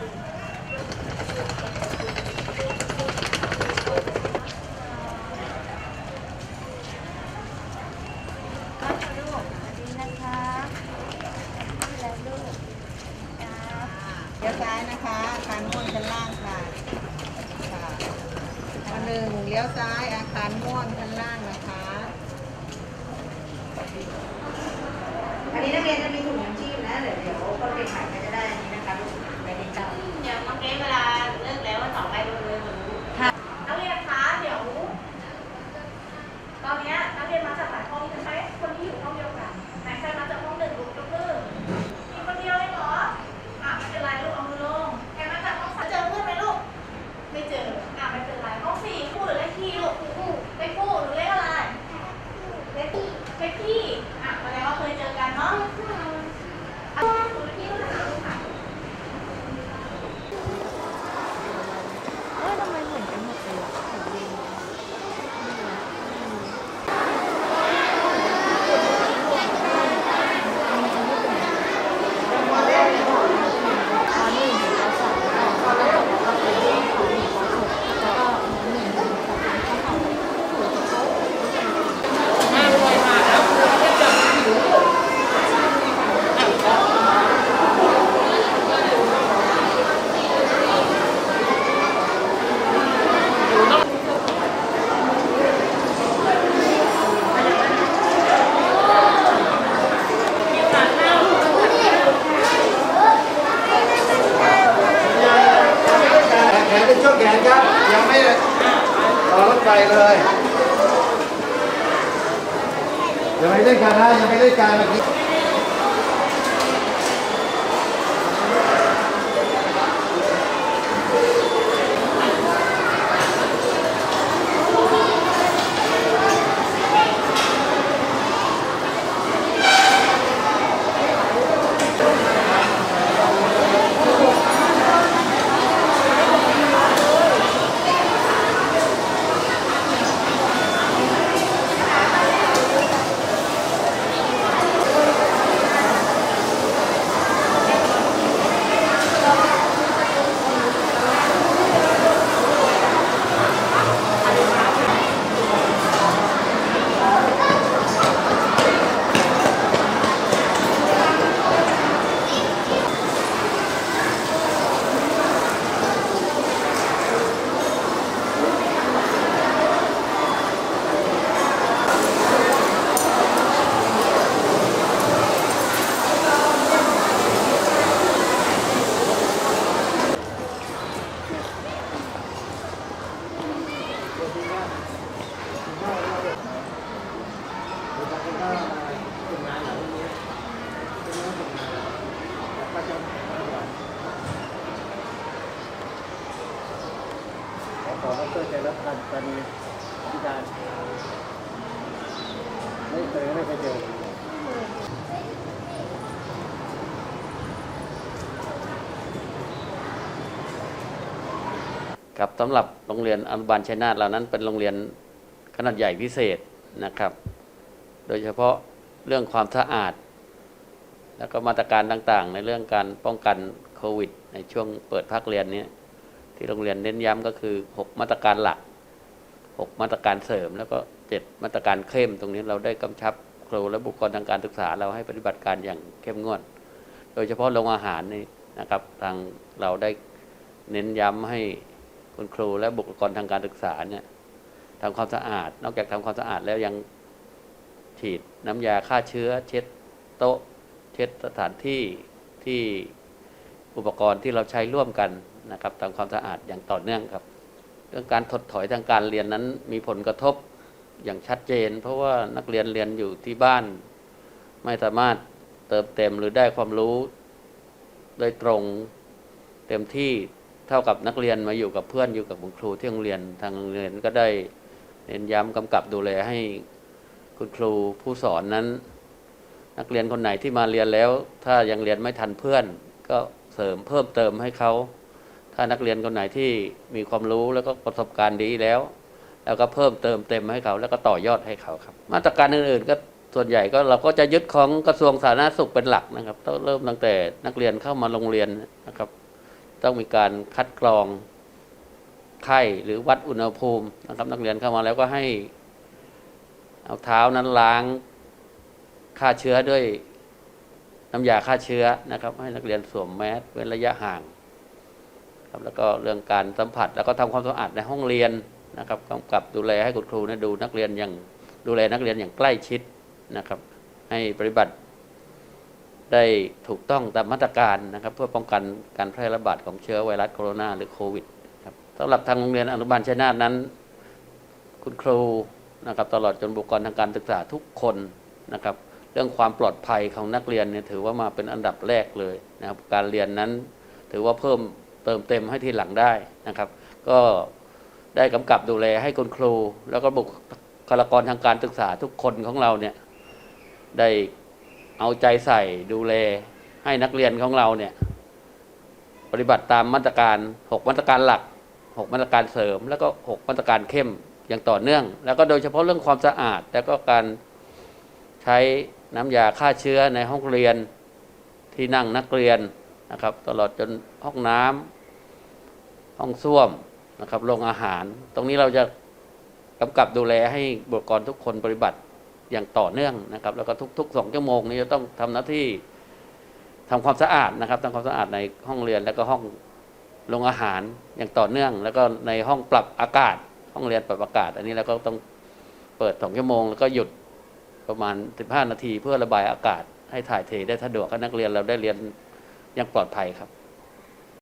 เลี้ยวซ้ายนะคะอาคารม่วงชั้นล่างค่ะค่ะอันหนึ่งเลี้ยวซ้ายอาคารม่วงชั้นล่างนะคะ อันนี้นักเรียนจะมีถุงยางชีพนะเดี๋ยวเดี๋ยวคนเด็ก ยังไม่ได้การนะยังไม่ได้การเมื่อกี้ ขอขอเพื่อใจรับการการพิการไม่เคยไม่เคยเจอครับสำหรับโรงเรียนอนุบาลชัยนาทเหล่านั้นเป็นโรงเรียนขนาดใหญ่พิเศษนะครับ โดยเฉพาะเรื่องความสะอาด แล้วก็มาตรการต่างๆ ในเรื่องการป้องกันโควิด ในช่วงเปิดภาคเรียนนี้ ที่โรงเรียนเน้นย้ำก็คือ 6 มาตรการหลัก 6 มาตรการเสริม แล้วก็ 7 มาตรการเข้ม ตรงนี้เราได้กำชับครูและบุคคลทางการศึกษาเราให้ปฏิบัติการอย่างเข้มงวด โดยเฉพาะโรงอาหารนี่นะครับทางเราได้เน้นย้ำให้คุณครูและบุคลากรทางการศึกษาเนี่ยทำความสะอาด นอกจากทำความสะอาดแล้วยังฉีดน้ำยาฆ่าเชื้อ เช็ดโต๊ะ เช็ดสถานที่ที่อุปกรณ์ที่เราใช้ร่วมกัน นะครับทำความสะอาดอย่างต่อเนื่องครับ เรื่องการถดถอยทางการเรียนนั้นมีผลกระทบอย่างชัดเจน เพราะว่านักเรียนเรียนอยู่ที่บ้าน ไม่สามารถเติมเต็มหรือได้ความรู้ โดยตรงเต็มที่เท่ากับนักเรียนมาอยู่กับเพื่อนอยู่กับคุณครูที่โรงเรียนทางโรงเรียนก็ได้เน้นย้ำกำกับดูแลให้คุณครูผู้สอนนั้น นักเรียนคนไหนที่มาเรียนแล้ว ถ้ายังเรียนไม่ทันเพื่อน ก็เสริมเพิ่มเติมให้เขา ถ้านักเรียนคนไหนที่มีความรู้แล้วก็ประสบการณ์ดีแล้ว แล้วก็เพิ่มเติมเต็มให้เขา แล้วก็ต่อยอดให้เขาครับ มาตรการอื่นๆก็ส่วนใหญ่ก็เราก็จะยึดของกระทรวงสาธารณสุขเป็นหลักนะครับต้องเริ่มตั้งแต่นักเรียนเข้ามาโรงเรียนนะครับ ต้องมีการคัดกรองไข้หรือวัดอุณหภูมินะครับ นักเรียนเข้ามาแล้วก็ให้ เอาเท้านั้นล้างฆ่าเชื้อด้วยน้ำยาฆ่าเชื้อนะครับ ให้นักเรียนสวมแมสเว้นระยะห่าง ครับแล้วก็เรื่องการสัมผัสแล้วก็ทำความสะอาดในห้องเรียนนะครับกำกับดูแลให้คุณครูนี่ยดูนักเรียนอย่างดูแลนักเรียนอย่างใกล้ชิดนะครับ ให้ปฏิบัติได้ถูกต้องตามมาตรการนะครับ เพื่อป้องกันการแพร่ระบาดของเชื้อไวรัสโคโรนาหรือโควิดครับสำหรับทางโรงเรียนอนุบาลชัยนาทนั้น คุณครูนะครับตลอดจนบุคคลทางการศึกษาทุกคนนะครับ เรื่องความปลอดภัยของนักเรียนเนี่ยถือว่ามาเป็นอันดับแรกเลยนะครับการเรียนนั้นถือว่าเพิ่ม เติมเต็มให้ทีหลังได้นะครับ ก็ได้กำกับดูแลให้คุณครู แล้วก็บุคลากรทางการศึกษาทุกคนของเราเนี่ยได้เอาใจใส่ดูแลให้นักเรียนของเราเนี่ยปฏิบัติตามมาตรการ 6 มาตรการหลัก 6 มาตรการเสริม แล้วก็ 6 มาตรการเข้มอย่างต่อเนื่อง แล้วก็โดยเฉพาะเรื่องความสะอาด แล้วก็การใช้น้ำยาฆ่าเชื้อในห้องเรียนที่นั่งนักเรียน นะครับ ตลอดจนห้องน้ำห้องส้วมนะครับโรงอาหาร ตรงนี้เราจะกำกับดูแลให้บุคลากรทุกคนปฏิบัติอย่างต่อเนื่องนะครับ แล้วก็ทุกๆสองชั่วโมงนี้จะต้องทำหน้าที่ทำความสะอาดนะครับทำความสะอาดในห้องเรียนแล้วก็ห้องโรงอาหารอย่างต่อเนื่อง แล้วก็ในห้องปรับอากาศ ห้องเรียนปรับอากาศ อันนี้เราก็ต้องเปิดสองชั่วโมง แล้วก็หยุดประมาณ 15 นาทีเพื่อระบายอากาศ ให้ถ่ายเทได้สะดวกให้นักเรียนเราได้เรียน ยังปลอดภัยครับ